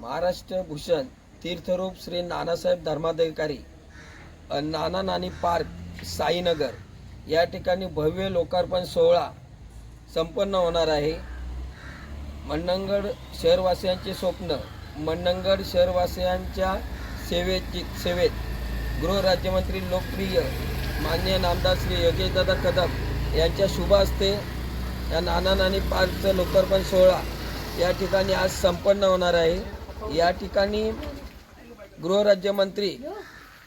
महाराष्ट्र भूषण तीर्थरूप श्री नानासाहेब धर्माधिकारी नाना नानी पार्क साईनगर. या ठिकाणी भव्य लोकार्पण सोहळा संपन्न होणार आहे. मंडणगड शहरवासियांचे स्वप्न मंडणगड शहरवासियांच्या सेवेची सेवेत. गृहराज्यमंत्री लोकप्रिय मान्य नामदार श्री योगेशदादा कदम यांच्या शुभ हस्ते या नाना नानी पार्कचं लोकार्पण सोहळा या ठिकाणी आज संपन्न होणार आहे. या ठिकाणी गृहराज्यमंत्री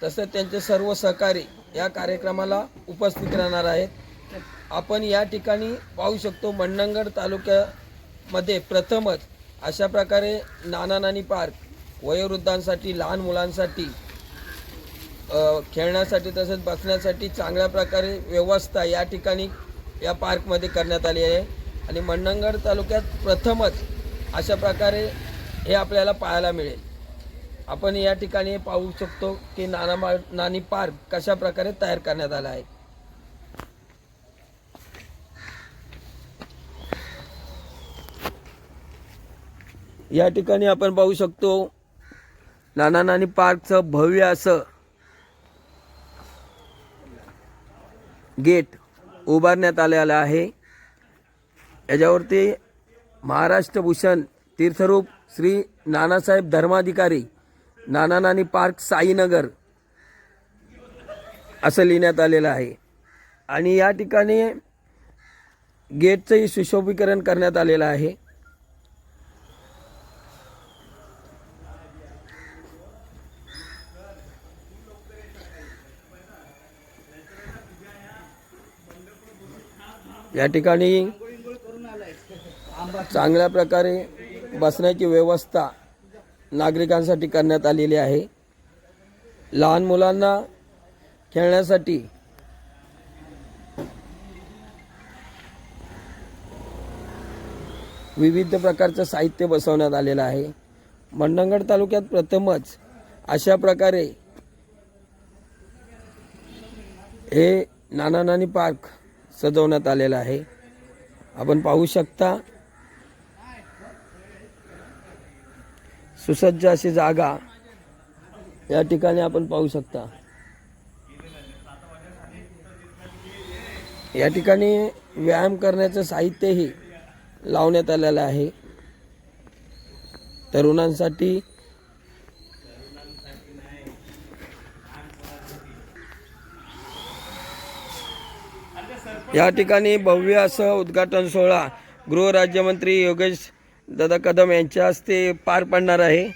तसंच त्यांचे सर्व सहकारी या कार्यक्रमाला उपस्थित राहणार आहेत. आपण या ठिकाणी पाहू शकतो मंडणगड तालुक्यामध्ये प्रथमच अशा प्रकारे नाना नानी पार्क वयोवृद्धांसाठी लहान मुलांसाठी खेळण्यासाठी तसेच बसण्यासाठी चांगल्या प्रकारे व्यवस्था या ठिकाणी या पार्कमध्ये करण्यात आली आहे. आणि मंडणगड तालुक्यात प्रथमच अशा प्रकारे हे आपल्याला पाहायला मिळेल. आपण या ठिकाणी पाहू शकतो की नाना मा नानी पार्क कशा प्रकारे तयार करण्यात आला आहे. या ठिकाणी आपण पाहू शकतो नाना नानी पार्कचं भव्य असं गेट उभारण्यात आलेलं आहे. याच्यावरती महाराष्ट्र भूषण तीर्थरूप श्री नानासाहेब धर्माधिकारी नाना नानी पार्क साईनगर असं लिहिण्यात आलेलं आहे. आणि या ठिकाणी गेटचंही सुशोभीकरण करण्यात आलेलं आहे. या ठिकाणी चांगल्या प्रकारे बसण्याची व्यवस्था नागरिकांसाठी करण्यात आलेली आहे. लहान मुलांना खेळण्यासाठी विविध प्रकारचं साहित्य बसवण्यात आलेलं आहे. मंडणगड तालुक्यात प्रथमच अशा प्रकारे हे नाना नानी पार्क सजवण्यात आलेलं आहे. आपण पाहू शकता सुसज्ज अशी जागा या ठिकाणी आपण पाहू शकता. या ठिकाणी व्यायाम करण्याचं साहित्यही लावण्यात आलेलं आहे. तरुणांसाठी या ठिकाणी भव्य असं उद्घाटन सोहळा गृहराज्यमंत्री योगेश दादा कदम यांच्या हस्ते पार पडणार आहे.